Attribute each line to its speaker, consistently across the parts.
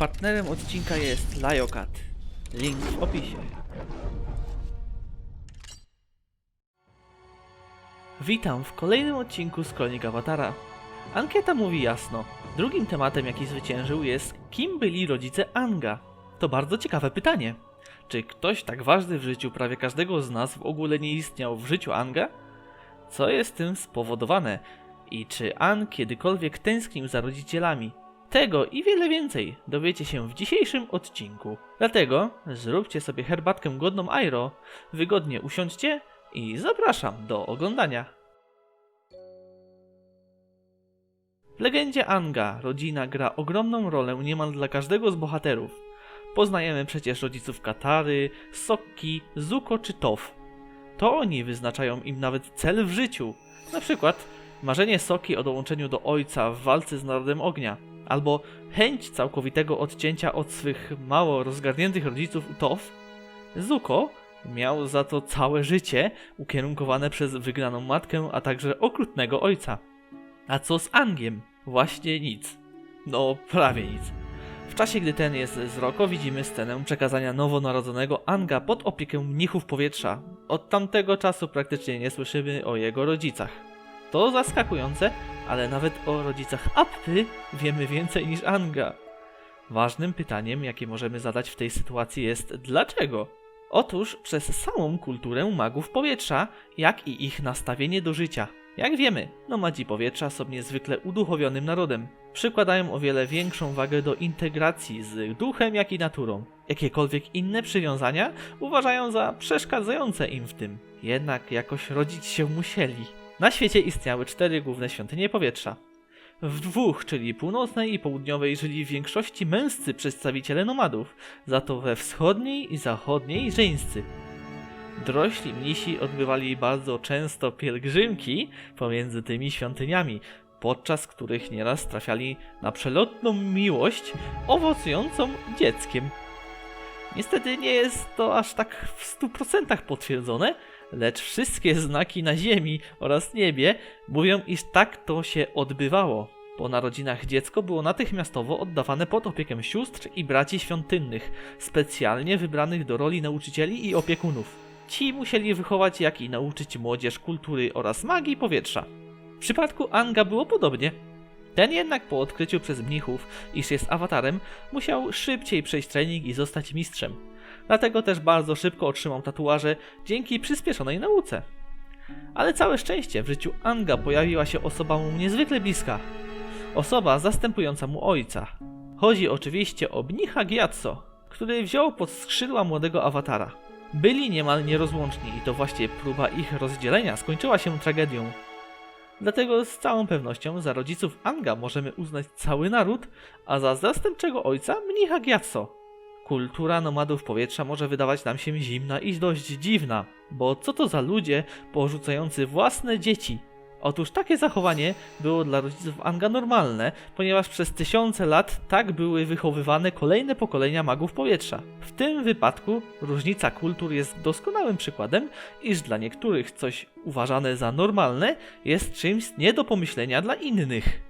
Speaker 1: partnerem odcinka jest Lajokat. Link w opisie. Witam w kolejnym odcinku z Kronik Awatara. Ankieta mówi jasno. Drugim tematem, jaki zwyciężył, jest kim byli rodzice Anga. To bardzo ciekawe pytanie. Czy ktoś tak ważny w życiu prawie każdego z nas w ogóle nie istniał w życiu Anga? Co jest tym spowodowane? I czy An kiedykolwiek tęsknił za rodzicielami? Tego i wiele więcej dowiecie się w dzisiejszym odcinku. Dlatego zróbcie sobie herbatkę godną Airo, wygodnie usiądźcie i zapraszam do oglądania. W legendzie Anga rodzina gra ogromną rolę niemal dla każdego z bohaterów. Poznajemy przecież rodziców Katary, Sokki, Zuko czy Tof. To oni wyznaczają im nawet cel w życiu. Na przykład marzenie Soki o dołączeniu do ojca w walce z Narodem Ognia, albo chęć całkowitego odcięcia od swych mało rozgarniętych rodziców u Tof. Zuko miał za to całe życie ukierunkowane przez wygraną matkę, a także okrutnego ojca. A co z Angiem? Właśnie nic. No, prawie nic. W czasie, gdy ten jest z Roko, widzimy scenę przekazania nowonarodzonego Anga pod opiekę mnichów powietrza. Od tamtego czasu praktycznie nie słyszymy o jego rodzicach. To zaskakujące, ale nawet o rodzicach Appy wiemy więcej niż Anga. Ważnym pytaniem, jakie możemy zadać w tej sytuacji jest dlaczego? Otóż przez samą kulturę magów powietrza, jak i ich nastawienie do życia. Jak wiemy, nomadzi powietrza są niezwykle uduchowionym narodem. Przykładają o wiele większą wagę do integracji z duchem, jak i naturą. Jakiekolwiek inne przywiązania uważają za przeszkadzające im w tym. Jednak jakoś rodzić się musieli. Na świecie istniały cztery główne świątynie powietrza. W dwóch, czyli północnej i południowej, żyli w większości męscy przedstawiciele nomadów, za to we wschodniej i zachodniej żeńscy. Dorośli mnisi odbywali bardzo często pielgrzymki pomiędzy tymi świątyniami, podczas których nieraz trafiali na przelotną miłość owocującą dzieckiem. Niestety nie jest to aż tak w 100% potwierdzone, lecz wszystkie znaki na ziemi oraz niebie mówią, iż tak to się odbywało. Po narodzinach dziecko było natychmiastowo oddawane pod opiekę sióstr i braci świątynnych, specjalnie wybranych do roli nauczycieli i opiekunów. Ci musieli wychować, jak i nauczyć młodzież kultury oraz magii powietrza. W przypadku Anga było podobnie. Ten jednak po odkryciu przez mnichów, iż jest awatarem, musiał szybciej przejść trening i zostać mistrzem. Dlatego też bardzo szybko otrzymał tatuaże dzięki przyspieszonej nauce. Ale całe szczęście w życiu Anga pojawiła się osoba mu niezwykle bliska. Osoba zastępująca mu ojca. Chodzi oczywiście o mnicha Gyatso, który wziął pod skrzydła młodego awatara. Byli niemal nierozłączni i to właśnie próba ich rozdzielenia skończyła się tragedią. Dlatego z całą pewnością za rodziców Anga możemy uznać cały naród, a za zastępczego ojca mnicha Gyatso. Kultura nomadów powietrza może wydawać nam się zimna i dość dziwna, bo co to za ludzie porzucający własne dzieci? Otóż takie zachowanie było dla rodziców Anga normalne, ponieważ przez tysiące lat tak były wychowywane kolejne pokolenia magów powietrza. W tym wypadku różnica kultur jest doskonałym przykładem, iż dla niektórych coś uważane za normalne jest czymś nie do pomyślenia dla innych.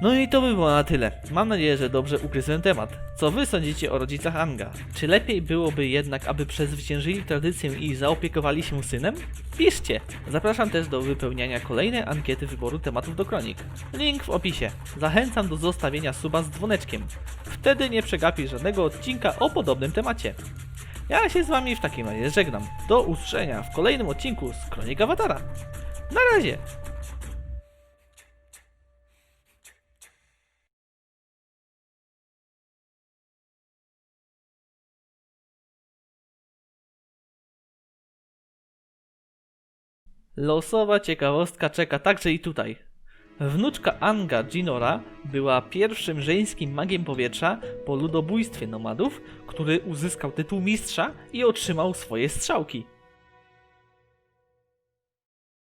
Speaker 1: No i to by było na tyle. Mam nadzieję, że dobrze ugryzłem temat. Co wy sądzicie o rodzicach Anga? Czy lepiej byłoby jednak, aby przezwyciężyli tradycję i zaopiekowali się synem? Piszcie! Zapraszam też do wypełniania kolejnej ankiety wyboru tematów do kronik. Link w opisie. Zachęcam do zostawienia suba z dzwoneczkiem. Wtedy nie przegapisz żadnego odcinka o podobnym temacie. Ja się z wami w takim razie żegnam. Do usłyszenia w kolejnym odcinku z Kronik Awatara. Na razie! Losowa ciekawostka czeka także i tutaj. Wnuczka Anga Ginora była pierwszym żeńskim magiem powietrza po ludobójstwie nomadów, który uzyskał tytuł mistrza i otrzymał swoje strzałki.